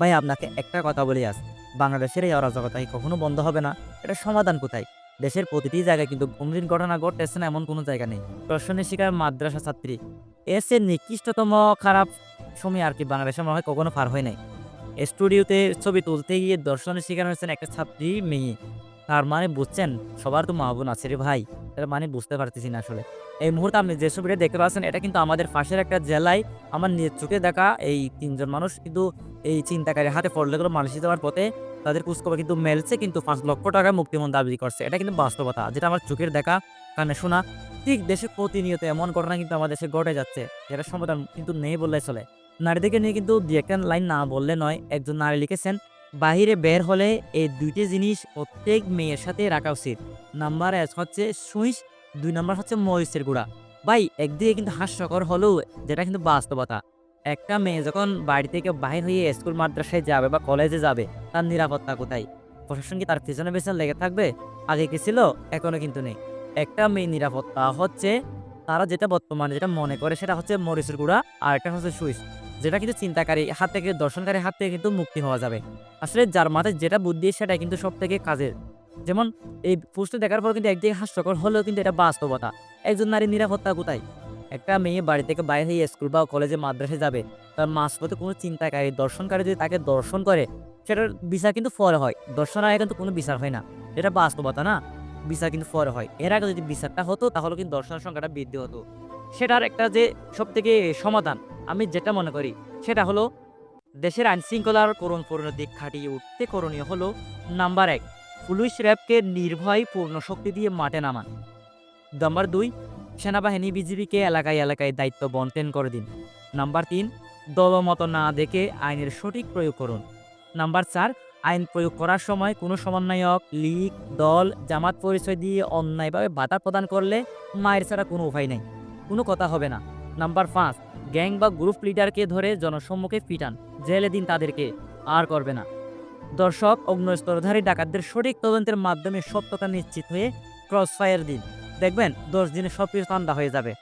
ভাই, আপনাকে একটা কথা বলি আস বাংলাদেশের এই অরাজকতা কি কখনো বন্ধ হবে না? এটা সমাধান কোথায়? দেশের প্রতিটি জায়গায় কিন্তু গম্ভীর ঘটনা ঘটতেছে না এমন কোনো জায়গা নেই। প্রশ্নের শিকার মাদ্রাসা ছাত্রী এসে নিকৃষ্টতম খারাপ সময় আর কি বাংলাদেশের মনে হয় কখনো পার হয় নাই। স্টুডিওতে ছবি তুলতে গিয়ে দর্শনের শিকার হয়েছেন একটা ছাত্রী মেয়ে। তার মানে বুঝছেন, সবার তো মা বোন আছে রে ভাই। তার মানে বুঝতে পারতেছি না আসলে। এই মুহূর্তে আপনি যে ছবিটা দেখতে পাচ্ছেন, এটা কিন্তু আমাদের পাশের একটা জেলায় আমার নিজের চোখে দেখা এই তিনজন মানুষ কিন্তু এই চিন্তাকারী হাতে পড়লে গেলো মালয়েশিয়া যাওয়ার পথে তাদের কুচকবা কিন্তু মেলছে, কিন্তু পাঁচ লক্ষ টাকা মুক্তিমন দাবি করছে। এটা কিন্তু বাস্তবতা, যেটা আমার চোখের দেখা, কানে শোনা, ঠিক দেশে প্রতিনিয়ত এমন ঘটনা কিন্তু আমাদের দেশে ঘটে যাচ্ছে, যেটা সমাধান কিন্তু নেই বললে চলে। নারীদেরকে নিয়ে কিন্তু দু একটা লাইন না বললে নয়, একজন নারী লিখেছেন, বাহিরে বের হলে এই দুইটি জিনিস প্রত্যেক মেয়ের সাথে রাখা উচিত। নাম্বার এক হচ্ছে সুইচ দুই নাম্বার হচ্ছে মরিচের গুঁড়া। ভাই, একদিকে কিন্তু হাস্যকর হলেও যেটা কিন্তু বাস্তবতা। একটা মেয়ে যখন বাড়ি থেকে বাহির হয়ে স্কুল, মাদ্রাসায় যাবে বা কলেজে যাবে, তার নিরাপত্তা কোথায়? প্রশাসন কি তার পেছনে পেছনে লেগে থাকবে? আগে কি ছিল? এখনও কিন্তু নেই। একটা মেয়ে নিরাপত্তা হচ্ছে তারা যেটা বর্তমানে যেটা মনে করে সেটা হচ্ছে মরিচের গুঁড়া আর একটা হচ্ছে সুইচ। যেটা কিন্তু চিন্তাকারী হাত থেকে, দর্শনকারী হাত থেকে কিন্তু মুক্তি হওয়া যাবে। আসলে যার মাথায় যেটা বুদ্ধি সেটা কিন্তু সব থেকে কাজের। যেমন এই পোস্টে দেখার পর কিন্তু একদিকে হাস্যকর হলেও কিন্তু এটা বাস্তবতা। একজন নারীর নিরাপত্তা কোথায়? একটা মেয়ে বাড়ি থেকে বাইরে হয়ে স্কুল বা কলেজে মাদ্রাসে যাবে। তার মাঝপথে কোনো চিন্তাকারী, দর্শনকারী যদি তাকে দর্শন করে, সেটার বিচার কিন্তু পরে হয়। দর্শন আগে কিন্তু কোনো বিচার হয় না। এটা বাস্তবতা না? বিচার কিন্তু পরে হয়। এর আগে যদি বিচারটা হতো, তাহলে কিন্তু দর্শনের সংখ্যাটা বৃদ্ধি হতো। সেটার একটা যে সব থেকে সমাধান, আমি যেটা মনে করি, সেটা হলো, দেশের আইন শৃঙ্খলার করুণ পরিণতি খাটিয়ে উঠতে করণীয় হলো, নাম্বার এক, পুলিশ র্যাবকে নির্ভয় পূর্ণ শক্তি দিয়ে মাঠে নামান। নাম্বার দুই সেনাবাহিনী বিজিবিকে এলাকায় এলাকায় দায়িত্ব বন্টন করে দিন। নাম্বার তিন দলমত না দেখে আইনের সঠিক প্রয়োগ করুন। নাম্বার চার, আইন প্রয়োগ করার সময় কোনো সমন্বয়ক, লীগ, দল, জামাত পরিচয় দিয়ে অন্যায়ভাবে বাধা প্রদান করলে মায়ের ছাড়া কোনো উপায় নেই। কোনো কথা হবে না। নাম্বার পাঁচ, গ্যাং বা গ্রুপ লিডারকে ধরে জনসম্মুখে পিটান। জেলে দিন তাদেরকে, আর করবে না। দর্শক অগ্নস্তরধারী ডাকাতদের সঠিক তদন্তের মাধ্যমে সত্যতা নিশ্চিত হয়ে ক্রস ফায়ার দিন। দেখবেন দশ দিনে সব কিছু ঠান্ডা হয়ে যাবে।